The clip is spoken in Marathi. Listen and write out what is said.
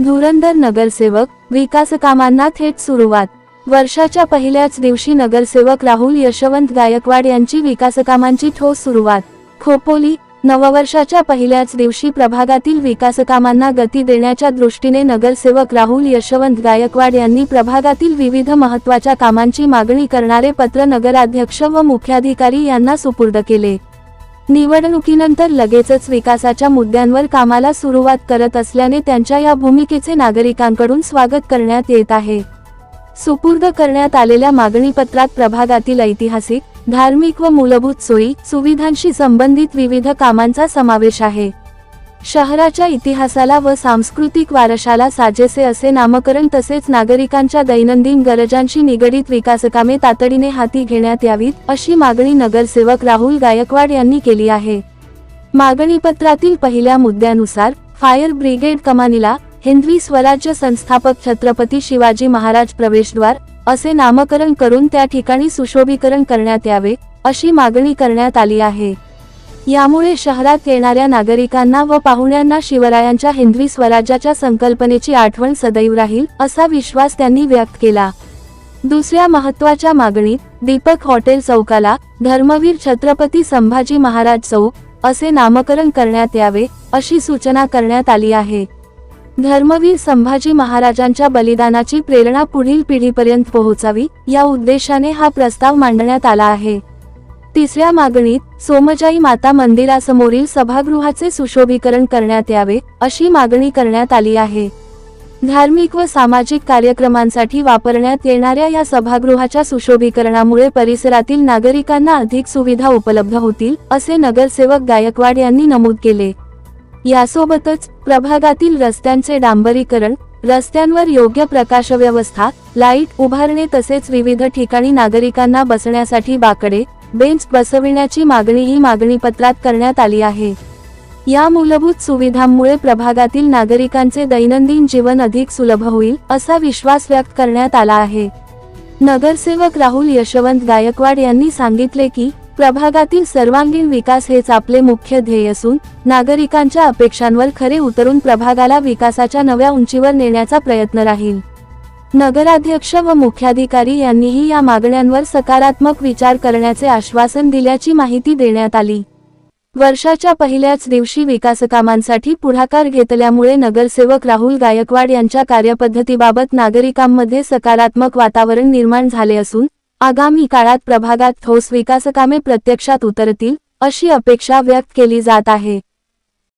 धुरंधर नगरसेवक विकास कामांना थेट सुरुवात. वर्षाच्या पहिल्याच दिवशी नगरसेवक राहुल यशवंत गायकवाड यांची विकासकामांची ठोस सुरुवात. खोपोली नववर्षाच्या पहिल्याच दिवशी प्रभागातील विकासकामांना गती देण्याच्या दृष्टीने नगरसेवक राहुल यशवंत गायकवाड यांनी प्रभागातील विविध महत्त्वाच्या कामांची मागणी करणारे पत्र नगराध्यक्ष व मुख्याधिकारी यांना सुपूर्द केले. निवडणुकीनंतर लगेचच विकासाच्या मुद्द्यांवर कामाला सुरुवात करत असल्याने त्यांच्या या भूमिकेचे नागरिकांकडून स्वागत करण्यात येत आहे. सुपूर्द करण्यात आलेल्या मागणीपत्रात प्रभागातील ऐतिहासिक धार्मिक व मूलभूत सोयी सुविधांशी संबंधित विविध कामांचा समावेश आहे. शहराच्या इतिहासाला व सांस्कृतिक वारशाला साजेसे असे नामकरण तसेच नागरिकांच्या दैनंदिन गरजांशी निगडीत विकासकामे तातडीने हाती घेण्यात यावीत अशी मागणी नगरसेवक राहुल गायकवाड यांनी केली आहे. मागणीपत्रातील पहिल्या मुद्द्यानुसार फायर ब्रिगेड कमानीला हिंदवी स्वराज्य संस्थापक छत्रपती शिवाजी महाराज प्रवेशद्वार असे नामकरण करून त्या ठिकाणी सुशोभीकरण करण्यात यावे अशी मागणी करण्यात आली आहे. यामुळे शहरात येणाऱ्या नागरिकांना व पाहुण्यांना शिवरायांच्या हिंदवी स्वराज्याच्या संकल्पनेची आठवण सदैव राहील असा विश्वास त्यांनी व्यक्त केला. दुसऱ्या महत्त्वाच्या मागणीत दीपक हॉटेल चौकाला धर्मवीर छत्रपती संभाजी महाराज चौक असे नामकरण करण्यात यावे अशी सूचना करण्यात आली आहे. धर्मवीर संभाजी महाराजांच्या बलिदानाची प्रेरणा पुढील पिढीपर्यंत पोहोचावी या उद्देशाने हा प्रस्ताव मांडण्यात आला आहे. तिसऱ्या मागणीत सोमजाई माता मंदिरासमोरील सभागृहाचे सुशोभीकरण करण्यात यावे अशी मागणी करण्यात आली आहे. धार्मिक व सामाजिक कार्यक्रमांसाठी वापरण्यात येणाऱ्या या सभागृहाच्या सुशोभीकरणामुळे परिसरातील नागरिकांना अधिक सुविधा उपलब्ध होतील असे नगरसेवक गायकवाड यांनी नमूद केले. यासोबतच प्रभागातील रस्त्यांचे डांबरीकरण रस्त्यांवर योग्य प्रकाश व्यवस्था लाइट उभारणे तसेच विविध ठिकाणी नागरिकांना बसण्यासाठी बाकडे बेंच बसविण्याची मागणीही मागणीपत्रात करण्यात आली आहे. या मूलभूत सुविधांमुळे प्रभागातील नागरिकांचे दैनंदिन जीवन अधिक सुलभ होईल असा विश्वास व्यक्त करण्यात आला आहे. नगरसेवक राहुल यशवंत गायकवाड यांनी सांगितले की प्रभागातील सर्वांगीण विकास हेच आपले मुख्य ध्येय असून नागरिकांच्या अपेक्षांवर खरे उतरून प्रभागाला विकासाच्या नव्या उंचीवर नेण्याचा प्रयत्न राहील. नगराध्यक्ष व मुख्याधिकारी यांनीही या मागण्यांवर सकारात्मक विचार करण्याचे आश्वासन दिल्याची माहिती देण्यात आली. वर्षाच्या पहिल्याच दिवशी विकासकामांसाठी पुढाकार घेतल्यामुळे नगरसेवक राहुल गायकवाड यांच्या कार्यपद्धतीबाबत नागरिकांमध्ये सकारात्मक वातावरण निर्माण झाले असून आगामी काळात प्रभागात ठोस विकासकामे प्रत्यक्षात उतरतील अशी अपेक्षा व्यक्त केली जात आहे.